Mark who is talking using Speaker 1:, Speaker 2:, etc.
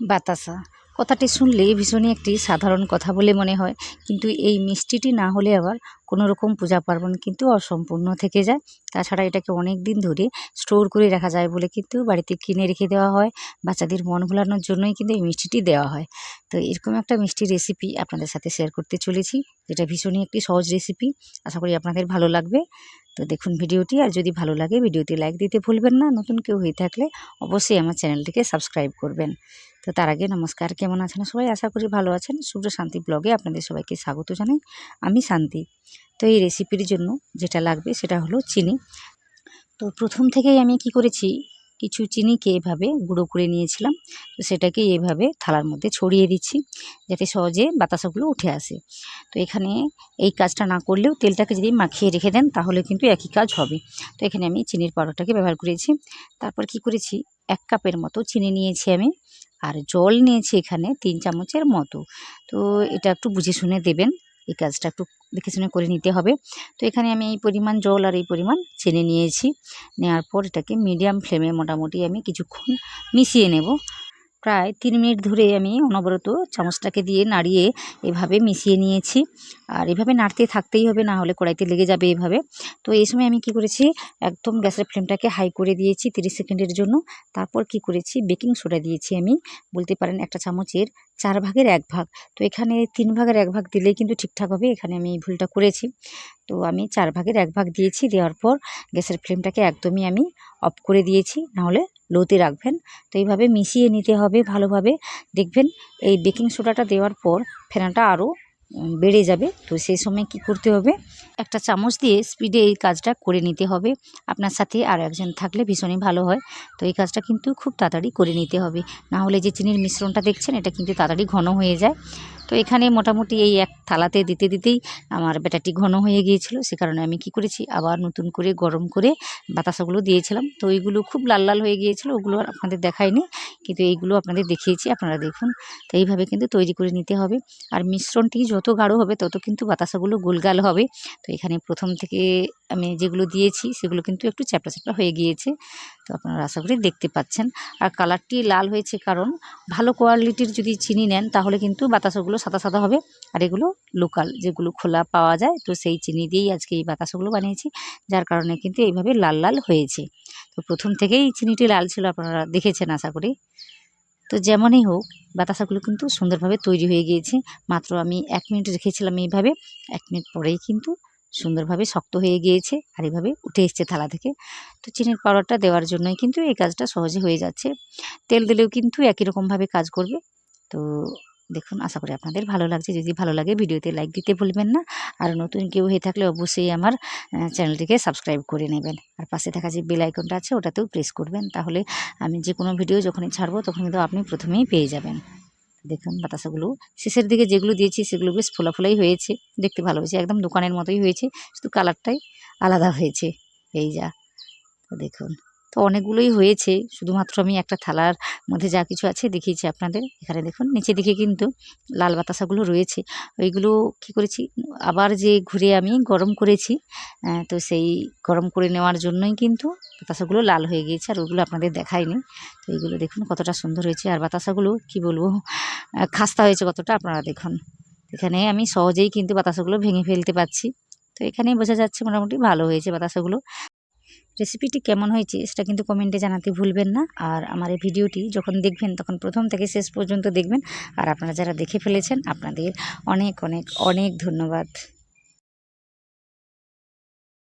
Speaker 1: বাতাসা কথাটি শুনলে ভীষণই একটি সাধারণ কথা বলে মনে হয়। কিন্তু এই মিষ্টিটি না হলে আবার কোনো রকম পূজা পার্বণ কিন্তু অসম্পূর্ণ থেকে যায়। তাছাড়া এটাকে অনেক দিন ধরে স্টোর করে রাখা যায় বলে কিন্তু বাড়িতে কিনে রেখে দেওয়া হয়। বাচ্চাদের মন ভোলানোর জন্যই কিন্তু এই মিষ্টিটি দেওয়া হয়। তো এরকম একটা মিষ্টি রেসিপি আপনাদের সাথে শেয়ার করতে চলেছি, যেটা ভীষণই একটি সহজ রেসিপি আশা করি আপনাদের ভালো লাগবে। তো দেখুন ভিডিওটি, আর যদি ভালো লাগে ভিডিওটি লাইক দিতে ভুলবেন না। নতুন কেউ হয়ে থাকলে অবশ্যই আমার চ্যানেলটিকে সাবস্ক্রাইব করবেন। তো তার আগে নমস্কার কেমন আছেন? সবাই আশা করি ভালো আছেন। সূর্য শান্তি ব্লগে আপনাদের সবাইকে স্বাগত জানাই। আমি শান্তি। তো এই রেসিপির জন্য যেটা লাগবে সেটা হলো চিনি। তো প্রথম থেকেই আমি কি করেছি, কিছু চিনিকে এভাবে গুঁড়ো করে নিয়েছিলাম। তো সেটাকে এভাবে থালার মধ্যে ছড়িয়ে দিচ্ছি যাতে সহজে বাতাসাগুলো উঠে আসে। তো এখানে এই কাজটা না করলেও তেলটাকে যদি মাখিয়ে রেখে দেন তাহলে কিন্তু একই কাজ হবে। তো এখানে আমি চিনির পাউডারটাকে ব্যবহার করেছি। তারপর কি করেছি, এক কাপের মতো চিনি নিয়েছি আমি। আর জল নিয়েছি এখানে তিন চামচের মতো। তো এটা একটু বুঝে শুনে দেবেন, এই কাজটা একটু দেখে শুনে করে নিতে হবে। তো এখানে আমি এই পরিমাণ জল আর এই পরিমাণ চেনে নিয়েছি। নেওয়ার পর এটাকে মিডিয়াম ফ্লেমে মোটামুটি আমি কিছুক্ষণ মিশিয়ে নেব। প্রায় তিন মিনিট ধরে আমি অনবরত চামচটাকে দিয়ে নাড়িয়ে এভাবে মিশিয়ে নিয়েছি। আর এভাবে নাড়তে থাকতেই হবে, না হলে কড়াইতে লেগে যাবে এভাবে। তো এই সময় আমি কি করেছি, একদম গ্যাসের ফ্লেমটাকে হাই করে দিয়েছি তিরিশ সেকেন্ডের জন্য। তারপর কি করেছি, বেকিং সোডা দিয়েছি আমি। বলতে পারেন একটা চামচের চার ভাগের এক ভাগ। তো এখানে তিন ভাগের এক ভাগ দিলেই কিন্তু ঠিকঠাক হবে, এখানে আমি ভুলটা করেছি। তো আমি চার ভাগের এক ভাগ দিয়েছি, দেওয়ার পর গ্যাসের ফ্লেমটাকে একদমই আমি অফ করে দিয়েছি নাহলে লোতে রাখবেন। তো এইভাবে মিশিয়ে নিতে হবে ভালোভাবে। দেখবেন এই বেকিং সোডাটা দেওয়ার পর ফেনাটা আরও বেড়ে যাবে। তো সেই সময় কি করতে হবে? একটা চামচ দিয়ে স্পিডে এই কাজটা করে নিতে হবে। আপনার সাথে আর একজন থাকলে ভীষণই ভালো হয়। তো এই কাজটা কিন্তু খুব তাড়াতাড়ি করে নিতে হবে। না হলে যে চিনির মিশ্রণটা দেখছেন, এটা কিন্তু তাড়াতাড়ি ঘন হয়ে যায়। তো এখানে মোটামুটি এই এক থালাতে দিতে দিতেই আমার ব্যাটারটি ঘন হয়ে গিয়েছিল, সে কারণে আমি কি করেছি, আবার নতুন করে গরম করে বাতাসাগুলো দিয়েছিলাম। তো এইগুলো খুব লাল লাল হয়ে গিয়েছিল, ওগুলো আর আপনাদের দেখায়নি কিন্তু এইগুলো আপনাদের দেখিয়েছি, আপনারা দেখুন। তো এইভাবে কিন্তু তৈরি করে নিতে হবে। আর মিশ্রণটি যত গাঢ় হবে, তত কিন্তু বাতাসাগুলো গোলগাল হবে। তো এখানে প্রথম থেকে আমি যেগুলো দিয়েছি সেগুলো কিন্তু একটু চ্যাপটা চ্যাপটা হয়ে গিয়েছে। তো আপনারা আশা করি দেখতে পাচ্ছেন। আর কালারটি লাল হয়েছে কারণ ভালো কোয়ালিটির যদি চিনি নেন তাহলে কিন্তু বাতাসাগুলো সাদা সাদা হবে। আর এগুলো লোকাল যেগুলো খোলা পাওয়া যায় তো সেই চিনি দিয়েই আজকে এই বাতাসাগুলো বানিয়েছি, যার কারণে কিন্তু এইভাবে লাল লাল হয়েছে। তো প্রথম থেকেই চিনিটি লাল ছিল আপনারা দেখেছেন আশা করি। তো যেমনই হোক, বাতাসাগুলো কিন্তু সুন্দরভাবে তৈরি হয়ে গিয়েছে। মাত্র আমি এক মিনিট রেখেছিলাম এইভাবে। এক মিনিট পরেই কিন্তু সুন্দরভাবে শক্ত হয়ে গিয়েছে আর এভাবে উঠে এসছে থালা থেকে। তো চিনির পাউডারটা দেওয়ার জন্যই কিন্তু এই কাজটা সহজে হয়ে যাচ্ছে। তেল দিলেও কিন্তু একই রকমভাবে কাজ করবে। তো দেখুন, আশা করি আপনাদের ভালো লাগছে। যদি ভালো লাগে ভিডিওতে লাইক দিতে ভুলবেন না। আর নতুন কেউ হয়ে থাকলে অবশ্যই আমার চ্যানেলটিকে সাবস্ক্রাইব করে নেবেন। আর পাশে থাকা যে বেল আইকনটা আছে ওটাতেও প্রেস করবেন। তাহলে আমি যে কোনো ভিডিও যখনই ছাড়বো তখন কিন্তু আপনি প্রথমেই পেয়ে যাবেন। দেখুন বাতাসাগুলো। শেষের দিকে যেগুলো দিয়েছি সেগুলো বেশ ফোলা ফোলাই হয়েছে, দেখতে ভালো হয়েছে। একদম দোকানের মতোই হয়েছে, শুধু কালারটাই আলাদা হয়েছে। এই যা, তো দেখুন, তো অনেকগুলোই হয়েছে। শুধুমাত্র আমি একটা থালার মধ্যে যা কিছু আছে দেখিয়েছি আপনাদের। এখানে দেখুন, নিচে দিকে কিন্তু লাল বাতাসাগুলো রয়েছে। ওইগুলো কি করেছি, আবার যে ঘুরে আমি গরম করেছি তো সেই গরম করে নেওয়ার জন্যই কিন্তু বাতাসাগুলো লাল হয়ে গিয়েছে আর ওগুলো আপনাদের দেখায়নি তো এইগুলো দেখুন কতটা সুন্দর হয়েছে। আর বাতাসাগুলো কি বলব খাস্তা হয়েছে কতটা আপনারা দেখুন। এখানে আমি সহজেই কিন্তু বাতাসাগুলো ভেঙে ফেলতে পারছি। তো এখানেই বোঝা যাচ্ছে মোটামুটি ভালো হয়েছে বাতাসাগুলো। রেসিপিটি কেমন হয়েছে সেটা কিন্তু কমেন্টে জানাতে ভুলবেন না। আর আমার এই ভিডিওটি যখন দেখবেন, তখন প্রথম থেকে শেষ পর্যন্ত দেখবেন। আর আপনারা যারা দেখে ফেলেছেন, আপনাদের অনেক অনেক অনেক ধন্যবাদ।